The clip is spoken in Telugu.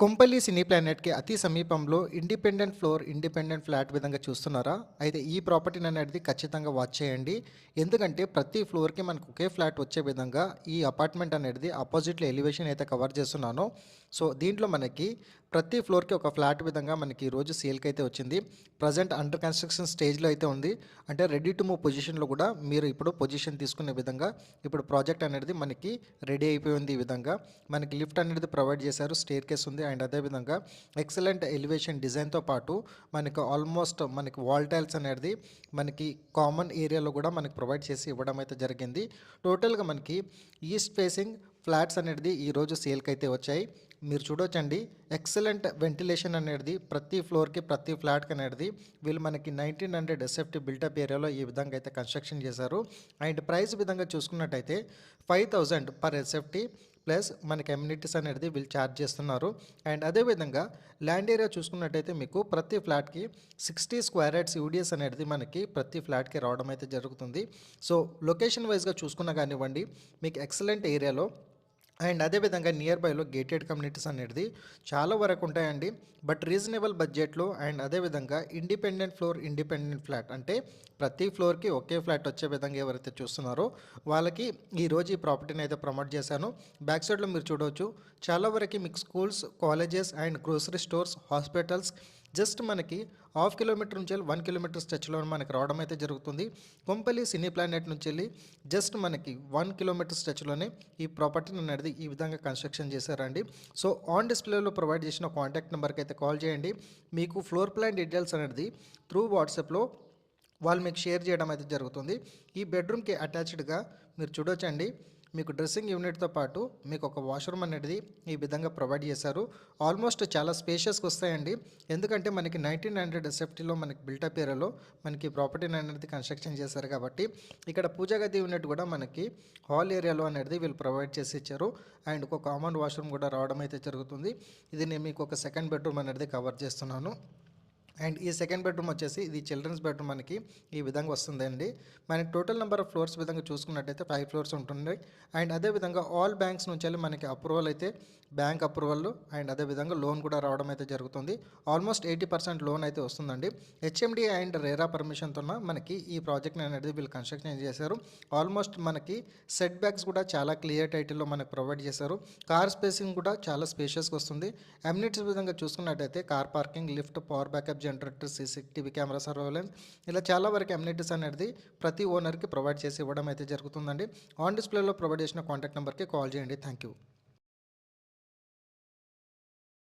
కొంపల్లి సినీ ప్లానెట్కి అతి సమీపంలో ఇండిపెండెంట్ ఫ్లోర్ ఇండిపెండెంట్ ఫ్లాట్ విధంగా చూస్తున్నారా? అయితే ఈ ప్రాపర్టీని అనేది ఖచ్చితంగా వాచ్ చేయండి. ఎందుకంటే ప్రతి ఫ్లోర్కి మనకు ఒకే ఫ్లాట్ వచ్చే విధంగా ఈ అపార్ట్మెంట్ అనేది అపోజిట్లో ఎలివేషన్ అయితే కవర్ చేస్తున్నానో. సో దీంట్లో మనకి ప్రతి ఫ్లోర్కి ఒక ఫ్లాట్ విధంగా మనకి ఈరోజు సేల్కి అయితే వచ్చింది. ప్రజెంట్ అండర్ కన్స్ట్రక్షన్ స్టేజ్లో అయితే ఉంది. అంటే రెడీ టు మూవ్ పొజిషన్లో కూడా మీరు ఇప్పుడు పొజిషన్ తీసుకునే విధంగా ఇప్పుడు ప్రాజెక్ట్ అనేది మనకి రెడీ అయిపోయింది ఈ విధంగా. మనకి లిఫ్ట్ అనేది ప్రొవైడ్ చేశారు స్టేర్ కేస్ ఉంది. అండ్ అదేవిధంగా ఎక్సలెంట్ ఎలివేషన్ డిజైన్తో పాటు మనకి ఆల్మోస్ట్ మనకి వాల్ టైల్స్ అనేది మనకి కామన్ ఏరియాలో కూడా మనకి ప్రొవైడ్ చేసి ఇవ్వడం అయితే జరిగింది. టోటల్గా మనకి ఈస్ట్ ఫేసింగ్ ఫ్లాట్స్ అనేది ఈరోజు సేల్కి అయితే వచ్చాయి. మీరు చూడొచ్చండి. ఎక్సలెంట్ వెంటిలేషన్ అనేది ప్రతి ఫ్లోర్కి ప్రతి ఫ్లాట్కి అనేది వీళ్ళు మనకి నైన్టీన్ హండ్రెడ్ ఎస్ఎఫ్టీ బిల్టప్ ఏరియాలో ఈ విధంగా అయితే కన్స్ట్రక్షన్ చేశారు. అండ్ ప్రైస్ విధంగా చూసుకున్నట్టయితే five thousand per SFT plus మనకి ఎమ్యూనిటీస్ అనేది వీళ్ళు ఛార్జ్ చేస్తున్నారు. అండ్ అదేవిధంగా ల్యాండ్ ఏరియా చూసుకున్నట్టయితే మీకు ప్రతి ఫ్లాట్కి సిక్స్టీ స్క్వేర్ యార్డ్స్ యూడిఎస్ అనేది మనకి ప్రతి ఫ్లాట్కి రావడం అయితే జరుగుతుంది. సో లొకేషన్ వైజ్గా చూసుకున్నా కానివ్వండి మీకు ఎక్సలెంట్ ఏరియాలో అండ్ అదేవిధంగా నియర్ బైలో గేటెడ్ కమ్యూనిటీస్ అనేది చాలా వరకు ఉంటాయండి. బట్ రీజనబుల్ బడ్జెట్లో అండ్ అదేవిధంగా ఇండిపెండెంట్ ఫ్లోర్ ఇండిపెండెంట్ ఫ్లాట్ అంటే ప్రతి ఫ్లోర్కి ఒకే ఫ్లాట్ వచ్చే విధంగా ఎవరైతే చూస్తున్నారో వాళ్ళకి ఈరోజు ఈ ప్రాపర్టీని అయితే ప్రమోట్ చేశాను. బ్యాక్ సైడ్లో మీరు చూడవచ్చు చాలా వరకు మీకు schools colleges and grocery stores hospitals just మనకి హాఫ్ కిలోమీటర్ నుంచి వెళ్ళి వన్ కిలోమీటర్ స్ట్రెచ్లో మనకి రావడం అయితే జరుగుతుంది. కొంపల్లి సినీ ప్లానెట్ నుంచి వెళ్ళి జస్ట్ మనకి వన్ కిలోమీటర్ స్ట్రెచ్లోనే ఈ ప్రాపర్టీని అనేది ఈ విధంగా కన్స్ట్రక్షన్ చేశారండి. సో ఆన్ డిస్ప్లేలో ప్రొవైడ్ చేసిన కాంటాక్ట్ నెంబర్కి అయితే కాల్ చేయండి. మీకు ఫ్లోర్ ప్లాన్ డీటెయిల్స్ అనేది త్రూ వాట్సాప్లో వాళ్ళు మీకు షేర్ చేయడం అయితే జరుగుతుంది. ఈ బెడ్రూమ్కి అటాచ్డ్గా మీరు చూడొచ్చండి. మీకు డ్రెస్సింగ్ యూనిట్తో పాటు మీకు ఒక వాష్రూమ్ అనేది ఈ విధంగా ప్రొవైడ్ చేశారు. ఆల్మోస్ట్ చాలా స్పేషియస్గా వస్తాయండి. ఎందుకంటే మనకి నైన్టీన్ హండ్రెడ్ సేఫ్టీలో మనకి బిల్టప్ ఏరియాలో మనకి ప్రాపర్టీని అనేది కన్స్ట్రక్షన్ చేశారు కాబట్టి ఇక్కడ పూజా గది యూనిట్ కూడా మనకి హాల్ ఏరియాలో అనేది వీళ్ళు ప్రొవైడ్ చేసి ఇచ్చారు. అండ్ ఒక కామన్ వాష్రూమ్ కూడా రావడం అయితే జరుగుతుంది. ఇది నేను మీకు ఒక సెకండ్ బెడ్రూమ్ అనేది కవర్ చేస్తున్నాను. అండ్ ఈ సెకండ్ బెడ్రూమ్ వచ్చేసి ఇది చిల్డ్రన్స్ బెడ్రూమ్ మనకి ఈ విధంగా వస్తుందండి. మనకి టోటల్ నెంబర్ ఆఫ్ ఫ్లోర్స్ విధంగా చూసుకున్నట్టయితే ఫైవ్ ఫ్లోర్స్ ఉంటుంది. అండ్ అదేవిధంగా ఆల్ బ్యాంక్స్ నుంచి వెళ్ళి మనకి అప్రూవల్ అయితే బ్యాంక్ అప్రూవల్ అండ్ అదేవిధంగా లోన్ కూడా రావడం అయితే జరుగుతుంది. ఆల్మోస్ట్ ఎయిటీ పర్సెంట్ లోన్ అయితే వస్తుందండి. హెచ్ఎండి అండ్ రేరా పర్మిషన్తో మనకి ఈ ప్రాజెక్ట్ని అనేది వీళ్ళు కన్స్ట్రక్షన్ చేశారు. ఆల్మోస్ట్ మనకి సెట్ బ్యాక్స్ కూడా చాలా క్లియర్ టైటిల్లో మనకు ప్రొవైడ్ చేశారు. కార్ స్పేసింగ్ కూడా చాలా స్పేషియస్గా వస్తుంది. అమ్యూనిటీస్ విధంగా చూసుకున్నట్టయితే car parking lift power backup generator CCTV camera surveillance ఇలా చాలా వరకు ఎమ్యూనిటీస్ అనేది ప్రతి ఓనర్కి ప్రొవైడ్ చేసి ఇవ్వడం అయితే జరుగుతుందండి. ఆన్ డిస్ప్లేలో ప్రొవైడ్ చేసిన కాంటాక్ట్ నెంబర్కి కాల్ చేయండి. Thank you